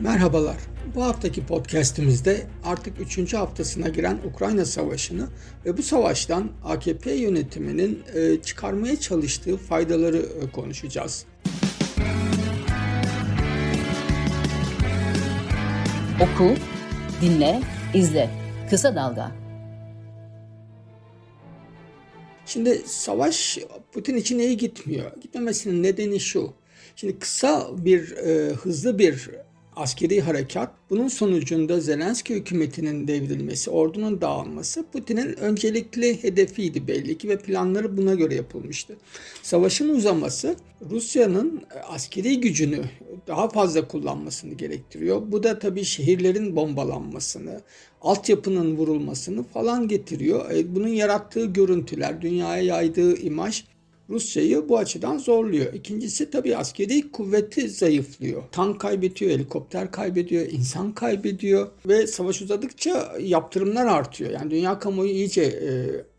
Merhabalar. Bu haftaki podcast'imizde artık 3. haftasına giren Ukrayna Savaşı'nı ve bu savaştan AKP yönetiminin e, çıkarmaya çalıştığı faydaları e, konuşacağız. Oku, dinle, izle. Kısa Dalga. Şimdi savaş Putin için iyi gitmiyor. Gitmemesinin nedeni şu. Şimdi kısa bir, e, hızlı bir askeri harekat, bunun sonucunda Zelenski hükümetinin devrilmesi, ordunun dağılması Putin'in öncelikli hedefiydi belli ki ve planları buna göre yapılmıştı. Savaşın uzaması Rusya'nın e, askeri gücünü daha fazla kullanmasını gerektiriyor. Bu da tabii şehirlerin bombalanmasını, altyapının vurulmasını falan getiriyor. E, Bunun yarattığı görüntüler, dünyaya yaydığı imaj Rusya'yı bu açıdan zorluyor. İkincisi tabii askeri kuvveti zayıflıyor. Tank kaybediyor, helikopter kaybediyor, insan kaybediyor ve savaş uzadıkça yaptırımlar artıyor. Yani dünya kamuoyu iyice e,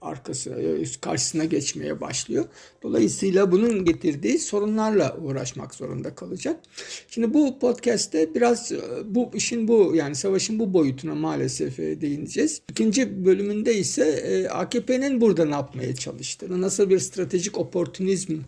arkası, e, karşısına geçmeye başlıyor. Dolayısıyla bunun getirdiği sorunlarla uğraşmak zorunda kalacak. Şimdi bu podcast'te biraz e, bu işin bu yani savaşın bu boyutuna maalesef e, değineceğiz. İkinci bölümünde ise AKP'nin burada ne yapmaya çalıştığını, nasıl bir stratejik oportunizm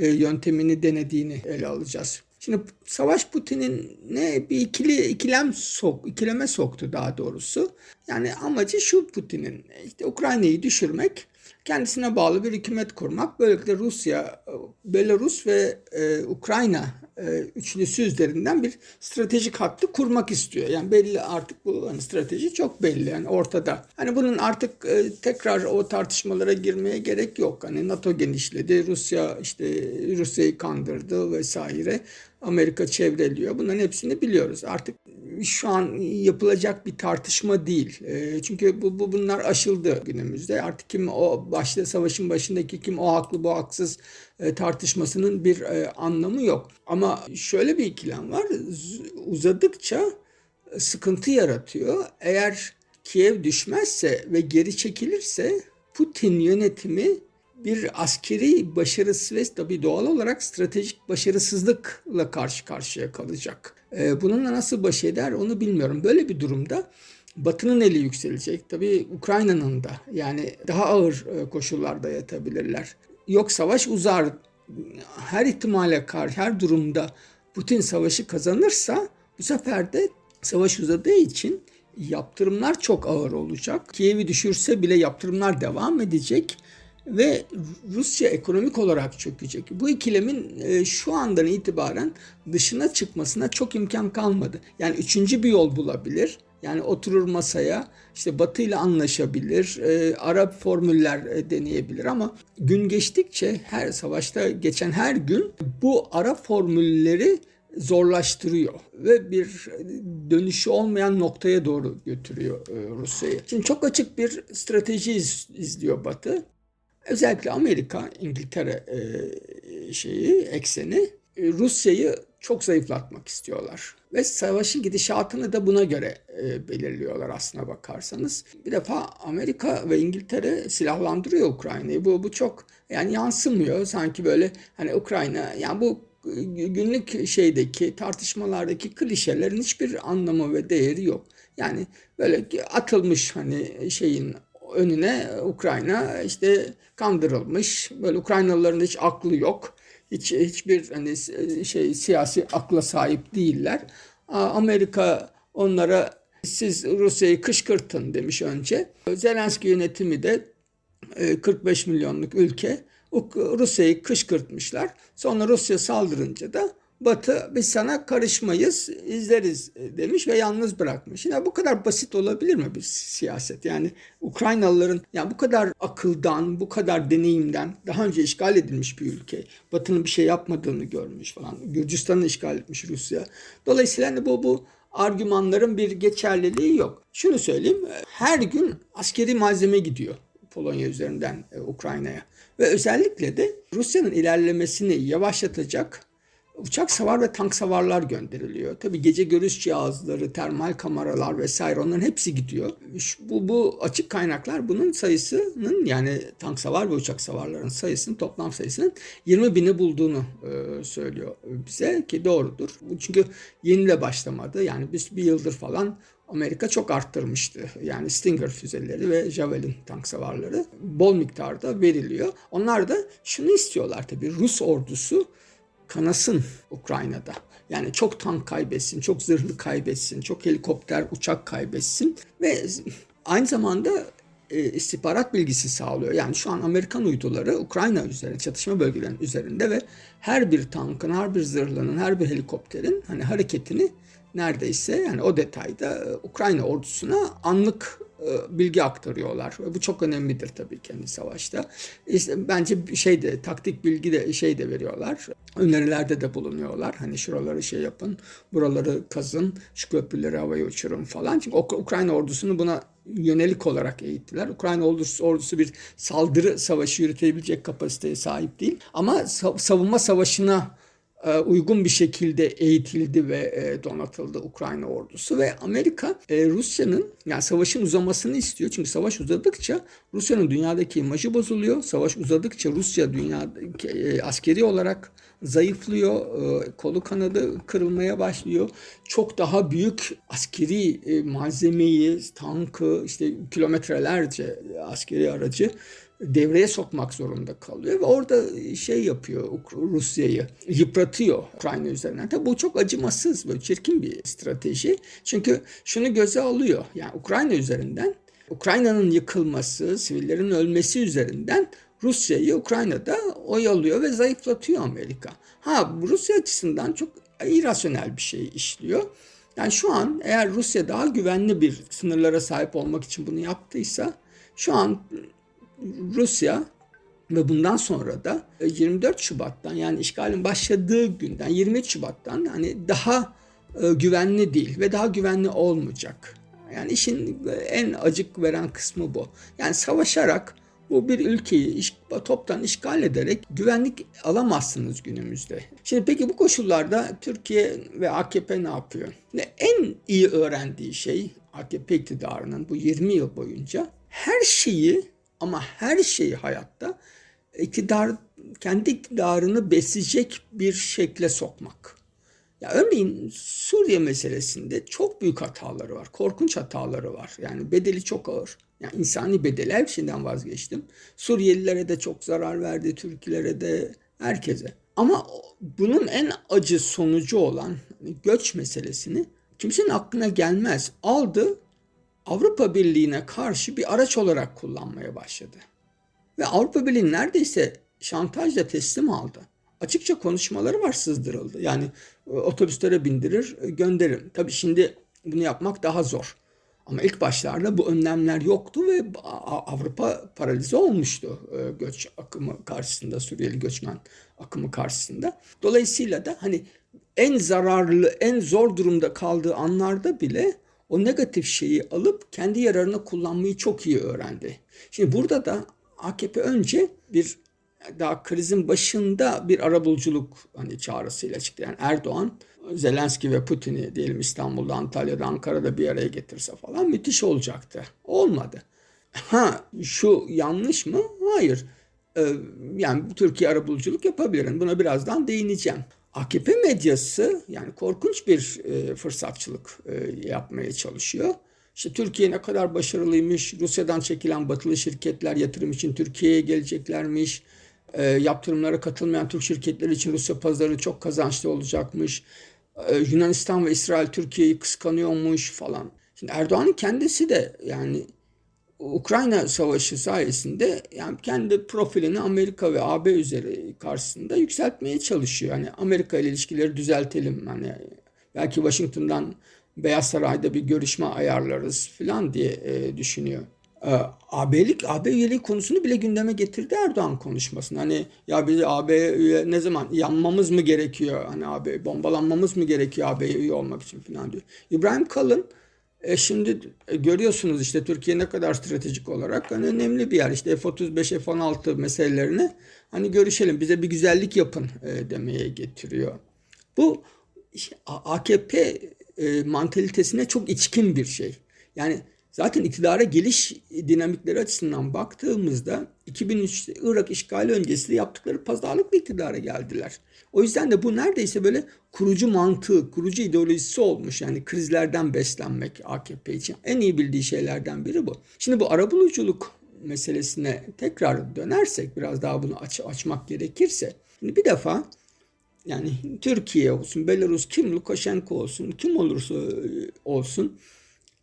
yöntemini denediğini ele alacağız. Şimdi savaş Putin'in ne bir ikili ikilem sok ikileme soktu daha doğrusu. Yani amacı şu Putin'in işte Ukrayna'yı düşürmek, kendisine bağlı bir hükümet kurmak. Böylelikle Rusya, Belarus ve e, Ukrayna e, üçlüsü üzerinden bir stratejik hattı kurmak istiyor. Yani belli artık bu hani strateji çok belli yani ortada. Hani bunun artık e, tekrar o tartışmalara girmeye gerek yok. Hani NATO genişledi, Rusya işte Rusya'yı kandırdı vesaire. Amerika çevreliyor. Bunların hepsini biliyoruz. Artık şu an yapılacak bir tartışma değil. E, çünkü bu, bu bunlar aşıldı günümüzde. Artık kim o başta savaşın başındaki kim o haklı bu haksız e, tartışmasının bir e, anlamı yok. Ama şöyle bir ikilem var. Uzadıkça sıkıntı yaratıyor. Eğer Kiev düşmezse ve geri çekilirse Putin yönetimi bir askeri başarısı ve tabii doğal olarak stratejik başarısızlıkla karşı karşıya kalacak. Ee, bununla nasıl baş eder onu bilmiyorum. Böyle bir durumda Batı'nın eli yükselecek. Tabii Ukrayna'nın da yani daha ağır e, koşullarda yatabilirler. Yok savaş uzar. Her ihtimale karşı her durumda Putin savaşı kazanırsa bu sefer de savaş uzadığı için yaptırımlar çok ağır olacak. Kiev'i düşürse bile yaptırımlar devam edecek ve Rusya ekonomik olarak çökecek. Bu ikilemin e, şu andan itibaren dışına çıkmasına çok imkan kalmadı. Yani üçüncü bir yol bulabilir. Yani oturur masaya işte Batı ile anlaşabilir, e, Arap formüller e, deneyebilir ama gün geçtikçe her savaşta geçen her gün bu ara formülleri zorlaştırıyor ve bir dönüşü olmayan noktaya doğru götürüyor e, Rusya'yı. Şimdi çok açık bir strateji iz- izliyor Batı. Özellikle Amerika, İngiltere e, şeyi, ekseni e, Rusya'yı çok zayıflatmak istiyorlar. Ve savaşın gidişatını da buna göre e, belirliyorlar aslına bakarsanız. Bir defa Amerika ve İngiltere silahlandırıyor Ukrayna'yı. Bu, bu çok yani yansımıyor. Sanki böyle hani Ukrayna yani bu günlük şeydeki tartışmalardaki klişelerin hiçbir anlamı ve değeri yok. Yani böyle atılmış hani şeyin önüne Ukrayna işte kandırılmış. Böyle Ukraynalıların hiç aklı yok. Hiç hiçbir hani şey siyasi akla sahip değiller. Amerika onlara siz Rusya'yı kışkırtın demiş önce. Zelenski yönetimi de 45 milyonluk ülke Rusya'yı kışkırtmışlar. Sonra Rusya saldırınca da Batı biz sana karışmayız, izleriz demiş ve yalnız bırakmış. Yine bu kadar basit olabilir mi bir siyaset? Yani Ukraynalıların yani bu kadar akıldan, bu kadar deneyimden daha önce işgal edilmiş bir ülke. Batı'nın bir şey yapmadığını görmüş falan. Gürcistan'ı işgal etmiş Rusya. Dolayısıyla hani bu bu argümanların bir geçerliliği yok. Şunu söyleyeyim. Her gün askeri malzeme gidiyor Polonya üzerinden Ukrayna'ya. Ve özellikle de Rusya'nın ilerlemesini yavaşlatacak uçak savar ve tank savarlar gönderiliyor. Tabi gece görüş cihazları, termal kameralar vesaire onların hepsi gidiyor. Bu, bu açık kaynaklar bunun sayısının yani tank savar ve uçak savarların sayısının toplam sayısının 20 bini bulduğunu e, söylüyor bize ki doğrudur. Çünkü yeniyle başlamadı. Yani biz bir yıldır falan Amerika çok arttırmıştı. Yani Stinger füzeleri ve Javelin tank savarları bol miktarda veriliyor. Onlar da şunu istiyorlar tabii Rus ordusu kanasın Ukrayna'da. Yani çok tank kaybetsin, çok zırhlı kaybetsin, çok helikopter, uçak kaybetsin ve aynı zamanda e, istihbarat bilgisi sağlıyor. Yani şu an Amerikan uyduları Ukrayna üzerinde, çatışma bölgelerinin üzerinde ve her bir tankın, her bir zırhlının, her bir helikopterin hani hareketini neredeyse yani o detayda e, Ukrayna ordusuna anlık e, bilgi aktarıyorlar. Bu çok önemlidir tabii kendi savaşta. İşte bence şey de taktik bilgi de şey de veriyorlar. Önerilerde de bulunuyorlar. Hani şuraları şey yapın, buraları kazın, şu köprüleri havaya uçurun falan. Çünkü Uk- Ukrayna ordusunu buna yönelik olarak eğittiler. Ukrayna ordusu, ordusu bir saldırı savaşı yürütebilecek kapasiteye sahip değil. Ama sa- savunma savaşına uygun bir şekilde eğitildi ve e, donatıldı Ukrayna ordusu ve Amerika e, Rusya'nın yani savaşın uzamasını istiyor. Çünkü savaş uzadıkça Rusya'nın dünyadaki imajı bozuluyor. Savaş uzadıkça Rusya dünyadaki e, askeri olarak zayıflıyor. E, kolu kanadı kırılmaya başlıyor. Çok daha büyük askeri e, malzemeyi, tankı, işte kilometrelerce askeri aracı devreye sokmak zorunda kalıyor ve orada şey yapıyor Rusya'yı yıpratıyor Ukrayna üzerinden. Tabii bu çok acımasız ve çirkin bir strateji. Çünkü şunu göze alıyor. Yani Ukrayna üzerinden Ukrayna'nın yıkılması, sivillerin ölmesi üzerinden Rusya'yı Ukrayna'da oyalıyor ve zayıflatıyor Amerika. Ha Rusya açısından çok irrasyonel bir şey işliyor. Yani şu an eğer Rusya daha güvenli bir sınırlara sahip olmak için bunu yaptıysa şu an Rusya ve bundan sonra da 24 Şubat'tan yani işgalin başladığı günden 23 Şubat'tan hani daha e, güvenli değil ve daha güvenli olmayacak. Yani işin en acık veren kısmı bu. Yani savaşarak bu bir ülkeyi toptan işgal ederek güvenlik alamazsınız günümüzde. Şimdi peki bu koşullarda Türkiye ve AKP ne yapıyor? Ne en iyi öğrendiği şey AKP iktidarının bu 20 yıl boyunca her şeyi ama her şeyi hayatta iktidar kendi iktidarını besleyecek bir şekle sokmak. Ya örneğin Suriye meselesinde çok büyük hataları var. Korkunç hataları var. Yani bedeli çok ağır. Yani insani bedeli her şeyden vazgeçtim. Suriyelilere de çok zarar verdi, Türklere de, herkese. Ama bunun en acı sonucu olan hani göç meselesini kimsenin aklına gelmez. Aldı, Avrupa Birliği'ne karşı bir araç olarak kullanmaya başladı. Ve Avrupa Birliği neredeyse şantajla teslim aldı. Açıkça konuşmaları var sızdırıldı. Yani e, otobüslere bindirir, e, gönderir. Tabii şimdi bunu yapmak daha zor. Ama ilk başlarda bu önlemler yoktu ve Avrupa paralize olmuştu e, göç akımı karşısında, Suriyeli göçmen akımı karşısında. Dolayısıyla da hani en zararlı, en zor durumda kaldığı anlarda bile o negatif şeyi alıp kendi yararına kullanmayı çok iyi öğrendi. Şimdi burada da AKP önce bir daha krizin başında bir arabuluculuk hani çağrısıyla çıktı. Yani Erdoğan, Zelenski ve Putin'i diyelim İstanbul'da, Antalya'da, Ankara'da bir araya getirse falan müthiş olacaktı. Olmadı. Ha şu yanlış mı? Hayır. Ee, yani Türkiye arabuluculuk yapabilir. Buna birazdan değineceğim. AKP medyası yani korkunç bir e, fırsatçılık e, yapmaya çalışıyor. İşte Türkiye ne kadar başarılıymış, Rusya'dan çekilen batılı şirketler yatırım için Türkiye'ye geleceklermiş, e, yaptırımlara katılmayan Türk şirketleri için Rusya pazarı çok kazançlı olacakmış, e, Yunanistan ve İsrail Türkiye'yi kıskanıyormuş falan. Şimdi Erdoğan'ın kendisi de yani Ukrayna Savaşı sayesinde yani kendi profilini Amerika ve AB üzeri karşısında yükseltmeye çalışıyor. Yani Amerika ile ilişkileri düzeltelim. Hani belki Washington'dan Beyaz Saray'da bir görüşme ayarlarız falan diye e, düşünüyor. E, AB'lik, AB üyeliği konusunu bile gündeme getirdi Erdoğan konuşmasında. Hani ya biz AB üye ne zaman yanmamız mı gerekiyor? Hani AB bombalanmamız mı gerekiyor AB üye olmak için falan diyor. İbrahim Kalın e şimdi görüyorsunuz işte Türkiye ne kadar stratejik olarak hani önemli bir yer. İşte F-35, F-16 meselelerini hani görüşelim bize bir güzellik yapın e, demeye getiriyor. Bu işte AKP e, mantalitesine çok içkin bir şey. Yani zaten iktidara geliş dinamikleri açısından baktığımızda 2003'te Irak işgali öncesinde yaptıkları pazarlıkla iktidara geldiler. O yüzden de bu neredeyse böyle kurucu mantığı, kurucu ideolojisi olmuş. Yani krizlerden beslenmek AKP için. En iyi bildiği şeylerden biri bu. Şimdi bu arabuluculuk meselesine tekrar dönersek biraz daha bunu aç, açmak gerekirse. Şimdi bir defa yani Türkiye olsun, Belarus kim, Lukashenko olsun, kim olursa olsun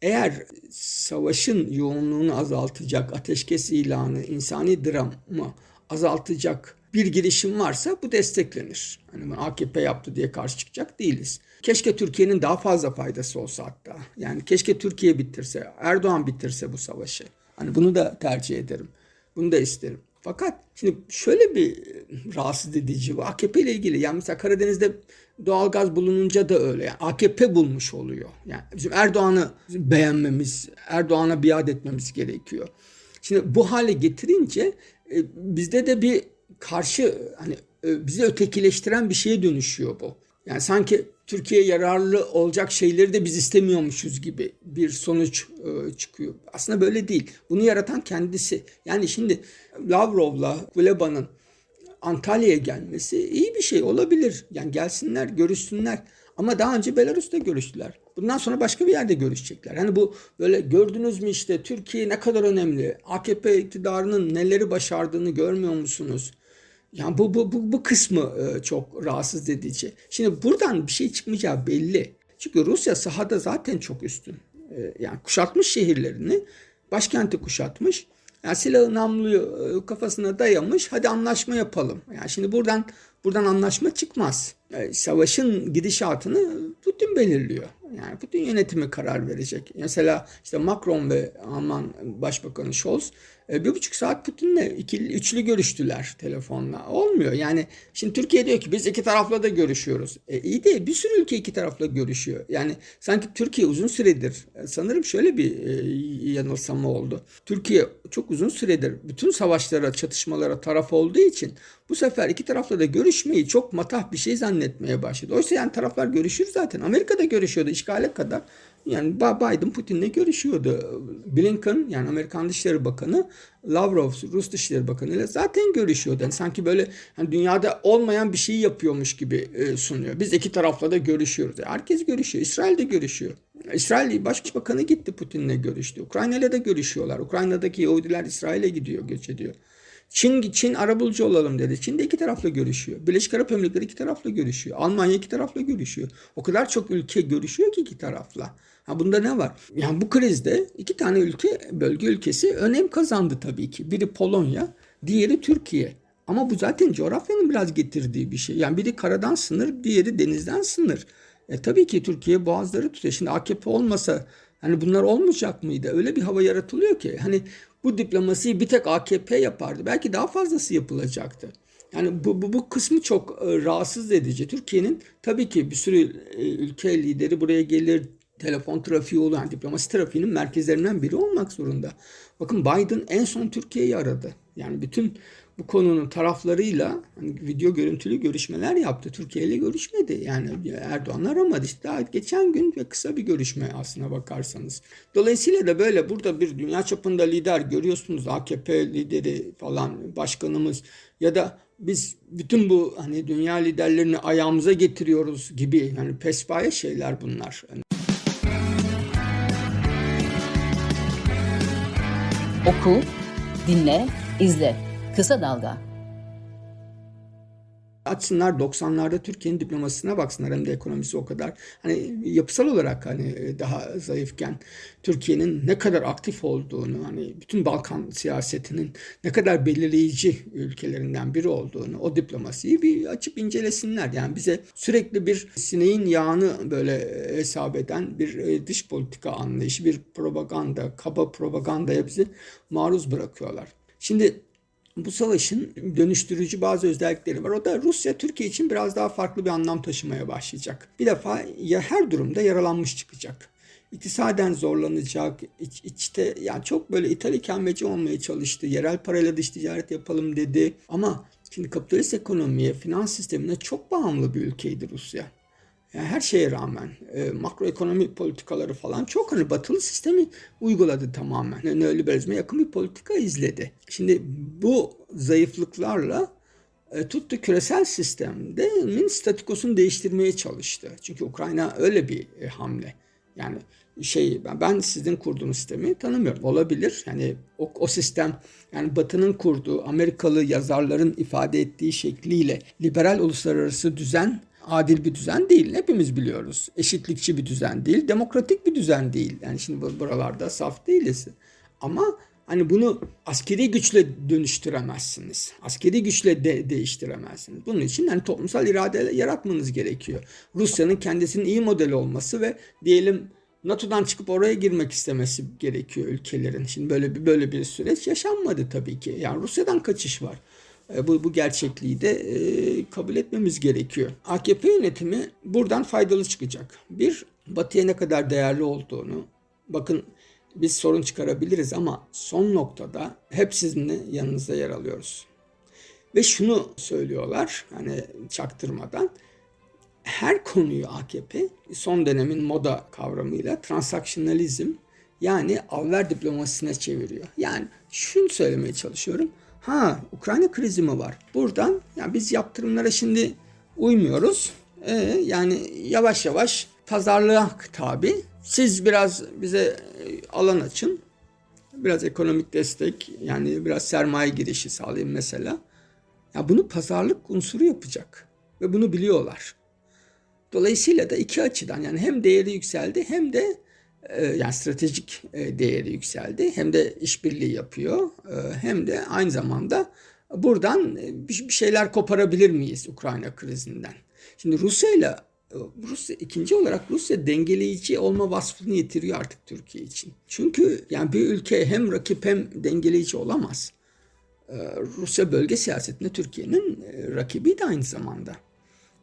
eğer savaşın yoğunluğunu azaltacak, ateşkes ilanı, insani dramı azaltacak bir girişim varsa bu desteklenir. Hani bunu AKP yaptı diye karşı çıkacak değiliz. Keşke Türkiye'nin daha fazla faydası olsa hatta. Yani keşke Türkiye bitirse, Erdoğan bitirse bu savaşı. Hani bunu da tercih ederim. Bunu da isterim. Fakat şimdi şöyle bir rahatsız edici bu AKP ile ilgili. Yani mesela Karadeniz'de doğalgaz bulununca da öyle. Yani AKP bulmuş oluyor. Yani bizim Erdoğan'ı beğenmemiz, Erdoğan'a biat etmemiz gerekiyor. Şimdi bu hale getirince e, bizde de bir karşı hani bizi ötekileştiren bir şeye dönüşüyor bu. Yani sanki Türkiye yararlı olacak şeyleri de biz istemiyormuşuz gibi bir sonuç e, çıkıyor. Aslında böyle değil. Bunu yaratan kendisi. Yani şimdi Lavrov'la Kuleba'nın Antalya'ya gelmesi iyi bir şey olabilir. Yani gelsinler, görüşsünler. Ama daha önce Belarus'ta görüştüler. Bundan sonra başka bir yerde görüşecekler. Hani bu böyle gördünüz mü işte Türkiye ne kadar önemli. AKP iktidarının neleri başardığını görmüyor musunuz? Yani bu bu bu, bu kısmı e, çok rahatsız edici. Şimdi buradan bir şey çıkmayacağı belli. Çünkü Rusya sahada zaten çok üstün. E, yani kuşatmış şehirlerini, başkenti kuşatmış. Yani silahı namluyu e, kafasına dayamış. Hadi anlaşma yapalım. Yani şimdi buradan buradan anlaşma çıkmaz. E, savaşın gidişatını Putin belirliyor. Yani Putin yönetimi karar verecek. Mesela işte Macron ve Alman Başbakanı Scholz e, bir buçuk saat Putin'le ikili, üçlü görüştüler telefonla. Olmuyor. Yani şimdi Türkiye diyor ki biz iki tarafla da görüşüyoruz. E, iyi de bir sürü ülke iki tarafla görüşüyor. Yani sanki Türkiye uzun süredir e, sanırım şöyle bir e, yanılsama oldu. Türkiye çok uzun süredir bütün savaşlara, çatışmalara taraf olduğu için bu sefer iki tarafla da görüşmeyi çok matah bir şey zannetmeye başladı. Oysa yani taraflar görüşür zaten. Amerika'da görüşüyordu işgale kadar. Yani Biden Putin'le görüşüyordu. Blinken yani Amerikan Dışişleri Bakanı Lavrov Rus Dışişleri Bakanı ile zaten görüşüyordu. Yani sanki böyle hani dünyada olmayan bir şey yapıyormuş gibi e, sunuyor. Biz iki tarafla da görüşüyoruz. Herkes görüşüyor. İsrail de görüşüyor. İsrail Başbakanı gitti Putin'le görüştü. Ukrayna ile de görüşüyorlar. Ukrayna'daki Yahudiler İsrail'e gidiyor, göç ediyor. Çin, Çin arabulucu olalım dedi. Çin de iki tarafla görüşüyor. Birleşik Arap Emirlikleri iki tarafla görüşüyor. Almanya iki tarafla görüşüyor. O kadar çok ülke görüşüyor ki iki tarafla. Ha bunda ne var? Yani bu krizde iki tane ülke, bölge ülkesi önem kazandı tabii ki. Biri Polonya, diğeri Türkiye. Ama bu zaten coğrafyanın biraz getirdiği bir şey. Yani biri karadan sınır, diğeri denizden sınır. E tabii ki Türkiye boğazları tutuyor. Şimdi AKP olmasa hani bunlar olmayacak mıydı? Öyle bir hava yaratılıyor ki hani bu diplomasiyi bir tek AKP yapardı. Belki daha fazlası yapılacaktı. Yani bu, bu, bu kısmı çok e, rahatsız edici. Türkiye'nin tabii ki bir sürü e, ülke lideri buraya gelir, telefon trafiği olur. Yani diplomasi trafiğinin merkezlerinden biri olmak zorunda. Bakın Biden en son Türkiye'yi aradı. Yani bütün bu konunun taraflarıyla hani video görüntülü görüşmeler yaptı. Türkiye ile görüşmedi. Yani Erdoğan aramadı. İşte daha geçen gün ve kısa bir görüşme aslına bakarsanız. Dolayısıyla da böyle burada bir dünya çapında lider görüyorsunuz. AKP lideri falan başkanımız ya da biz bütün bu hani dünya liderlerini ayağımıza getiriyoruz gibi yani pespaye şeyler bunlar. Yani Oku, dinle, izle. Kısa Dalga. açsınlar 90'larda Türkiye'nin diplomasisine baksınlar hem de ekonomisi o kadar hani yapısal olarak hani daha zayıfken Türkiye'nin ne kadar aktif olduğunu hani bütün Balkan siyasetinin ne kadar belirleyici ülkelerinden biri olduğunu o diplomasiyi bir açıp incelesinler. Yani bize sürekli bir sineğin yağını böyle hesap eden bir e, dış politika anlayışı, bir propaganda, kaba propagandaya bizi maruz bırakıyorlar. Şimdi bu savaşın dönüştürücü bazı özellikleri var. O da Rusya Türkiye için biraz daha farklı bir anlam taşımaya başlayacak. Bir defa ya her durumda yaralanmış çıkacak. İktisaden zorlanacak, iç, içte yani çok böyle ithal ikameci olmaya çalıştı. Yerel parayla dış ticaret yapalım dedi. Ama şimdi kapitalist ekonomiye, finans sistemine çok bağımlı bir ülkeydi Rusya. Yani her şeye rağmen e, makroekonomi politikaları falan çok hani batılı sistemi uyguladı tamamen. Yani neoliberalizme yakın bir politika izledi. Şimdi bu zayıflıklarla e, tuttu küresel sistemde min statükosunu değiştirmeye çalıştı. Çünkü Ukrayna öyle bir e, hamle. Yani şey ben, ben sizin kurduğunuz sistemi tanımıyorum. Olabilir. Yani o, o sistem yani Batı'nın kurduğu Amerikalı yazarların ifade ettiği şekliyle liberal uluslararası düzen adil bir düzen değil. Hepimiz biliyoruz. Eşitlikçi bir düzen değil. Demokratik bir düzen değil. Yani şimdi bu- buralarda saf değiliz. Ama hani bunu askeri güçle dönüştüremezsiniz. Askeri güçle de değiştiremezsiniz. Bunun için hani toplumsal irade yaratmanız gerekiyor. Rusya'nın kendisinin iyi modeli olması ve diyelim NATO'dan çıkıp oraya girmek istemesi gerekiyor ülkelerin. Şimdi böyle bir böyle bir süreç yaşanmadı tabii ki. Yani Rusya'dan kaçış var. E, Bu, bu gerçekliği de e, kabul etmemiz gerekiyor. AKP yönetimi buradan faydalı çıkacak. Bir, Batı'ya ne kadar değerli olduğunu, bakın biz sorun çıkarabiliriz ama son noktada hep sizinle yanınızda yer alıyoruz. Ve şunu söylüyorlar hani çaktırmadan her konuyu AKP son dönemin moda kavramıyla transaksyonalizm yani alver diplomasisine çeviriyor. Yani şunu söylemeye çalışıyorum. Ha Ukrayna krizi mi var? Buradan yani biz yaptırımlara şimdi uymuyoruz. Ee, yani yavaş yavaş pazarlığa tabi. Siz biraz bize e, alan açın. Biraz ekonomik destek yani biraz sermaye girişi sağlayın mesela. Ya bunu pazarlık unsuru yapacak ve bunu biliyorlar. Dolayısıyla da iki açıdan yani hem değeri yükseldi hem de yani stratejik e, değeri yükseldi hem de işbirliği yapıyor e, hem de aynı zamanda buradan e, bir şeyler koparabilir miyiz Ukrayna krizinden? Şimdi Rusya ile e, Rusya ikinci olarak Rusya dengeleyici olma vasfını yitiriyor artık Türkiye için. Çünkü yani bir ülke hem rakip hem dengeleyici olamaz. E, Rusya bölge siyasetinde Türkiye'nin rakibi de aynı zamanda.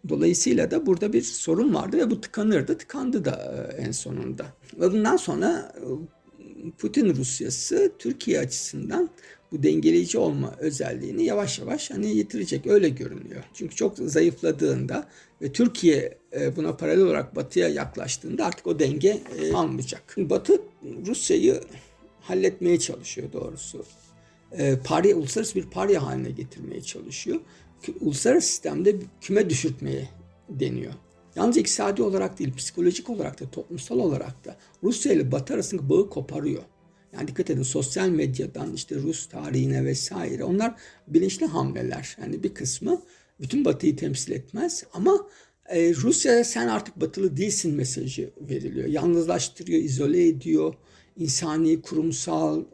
Dolayısıyla da burada bir sorun vardı ve bu tıkanırdı. Tıkandı da e, en sonunda. Ve bundan sonra e, Putin Rusyası Türkiye açısından bu dengeleyici olma özelliğini yavaş yavaş hani yitirecek öyle görünüyor. Çünkü çok zayıfladığında ve Türkiye e, buna paralel olarak Batı'ya yaklaştığında artık o denge almayacak. Batı Rusya'yı halletmeye çalışıyor doğrusu. Parya, uluslararası bir parya haline getirmeye çalışıyor. Uluslararası sistemde küme düşürtmeye deniyor. Yalnız iktisadi olarak değil, psikolojik olarak da, toplumsal olarak da Rusya ile Batı arasındaki bağı koparıyor. Yani dikkat edin sosyal medyadan işte Rus tarihine vesaire onlar bilinçli hamleler. Yani bir kısmı bütün Batı'yı temsil etmez ama e, Rusya'ya sen artık batılı değilsin mesajı veriliyor. Yalnızlaştırıyor, izole ediyor. insani, kurumsal,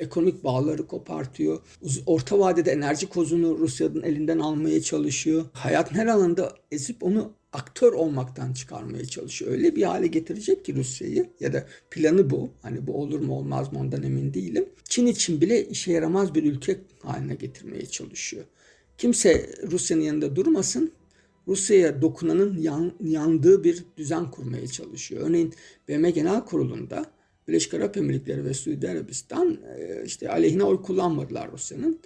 ekonomik bağları kopartıyor. Orta vadede enerji kozunu Rusya'nın elinden almaya çalışıyor. Hayatın her alanında ezip onu aktör olmaktan çıkarmaya çalışıyor. Öyle bir hale getirecek ki Rusya'yı ya da planı bu. Hani bu olur mu olmaz mı ondan emin değilim. Çin için bile işe yaramaz bir ülke haline getirmeye çalışıyor. Kimse Rusya'nın yanında durmasın. Rusya'ya dokunanın yan- yandığı bir düzen kurmaya çalışıyor. Örneğin BM Genel Kurulu'nda Birleşik Arap Emirlikleri ve Suudi Arabistan e, işte aleyhine oy kullanmadılar Rusya'nın.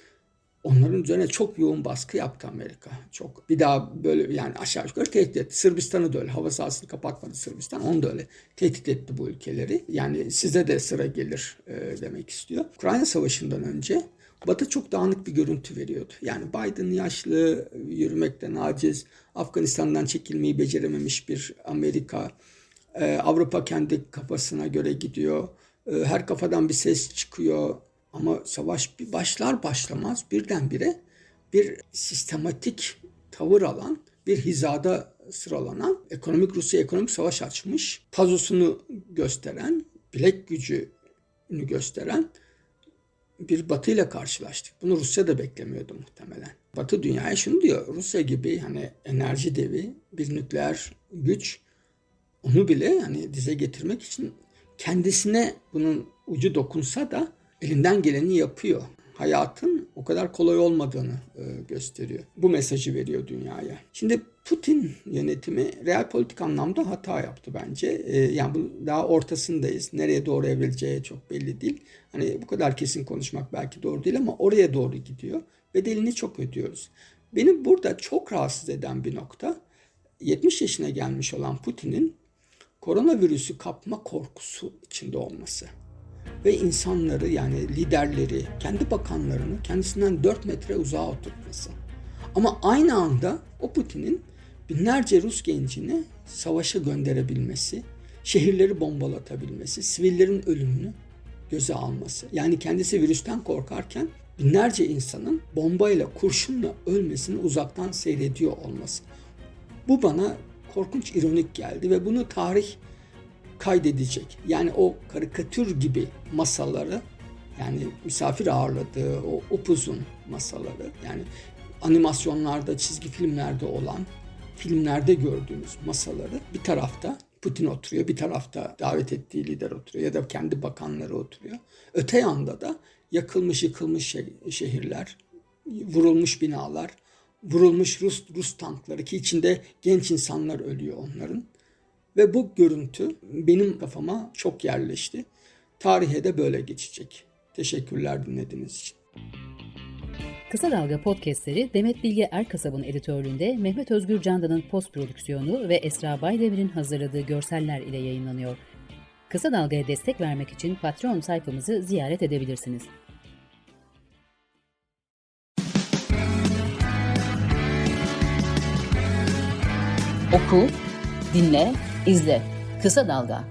Onların üzerine çok yoğun baskı yaptı Amerika. Çok. Bir daha böyle yani aşağı yukarı tehdit etti. Sırbistan'ı da öyle. Hava sahasını kapatmadı Sırbistan. Onu da öyle tehdit etti bu ülkeleri. Yani size de sıra gelir e, demek istiyor. Ukrayna Savaşı'ndan önce Batı çok dağınık bir görüntü veriyordu. Yani Biden yaşlı, yürümekten aciz, Afganistan'dan çekilmeyi becerememiş bir Amerika. Ee, Avrupa kendi kafasına göre gidiyor. Ee, her kafadan bir ses çıkıyor. Ama savaş bir başlar başlamaz birdenbire bir sistematik tavır alan, bir hizada sıralanan, ekonomik Rusya ekonomik savaş açmış, tazosunu gösteren, bilek gücünü gösteren bir Batı ile karşılaştık. Bunu Rusya da beklemiyordu muhtemelen. Batı dünyaya şunu diyor. Rusya gibi hani enerji devi bir nükleer güç onu bile hani dize getirmek için kendisine bunun ucu dokunsa da elinden geleni yapıyor. Hayatın o kadar kolay olmadığını e, gösteriyor. Bu mesajı veriyor dünyaya. Şimdi Putin yönetimi real politik anlamda hata yaptı bence. E, yani bu daha ortasındayız. Nereye doğru evrileceği çok belli değil. Hani bu kadar kesin konuşmak belki doğru değil ama oraya doğru gidiyor. Bedelini çok ödüyoruz. Beni burada çok rahatsız eden bir nokta 70 yaşına gelmiş olan Putin'in koronavirüsü kapma korkusu içinde olması ve insanları yani liderleri, kendi bakanlarını kendisinden 4 metre uzağa oturtması. Ama aynı anda o Putin'in binlerce Rus gencini savaşa gönderebilmesi, şehirleri bombalatabilmesi, sivillerin ölümünü göze alması. Yani kendisi virüsten korkarken binlerce insanın bombayla, kurşunla ölmesini uzaktan seyrediyor olması. Bu bana korkunç ironik geldi ve bunu tarih kaydedecek. Yani o karikatür gibi masaları yani misafir ağırladığı o upuzun masaları yani animasyonlarda, çizgi filmlerde olan filmlerde gördüğümüz masaları bir tarafta Putin oturuyor, bir tarafta davet ettiği lider oturuyor ya da kendi bakanları oturuyor. Öte yanda da yakılmış yıkılmış şe- şehirler, vurulmuş binalar, vurulmuş Rus Rus tankları ki içinde genç insanlar ölüyor onların. Ve bu görüntü benim kafama çok yerleşti. Tarihe de böyle geçecek. Teşekkürler dinlediğiniz için. Kısa Dalga podcastleri Demet Bilge Erkasab'ın editörlüğünde Mehmet Özgür Candan'ın post prodüksiyonu ve Esra Baydemir'in hazırladığı görseller ile yayınlanıyor. Kısa Dalga'ya destek vermek için Patreon sayfamızı ziyaret edebilirsiniz. Oku, dinle, izle. Kısa Dalga.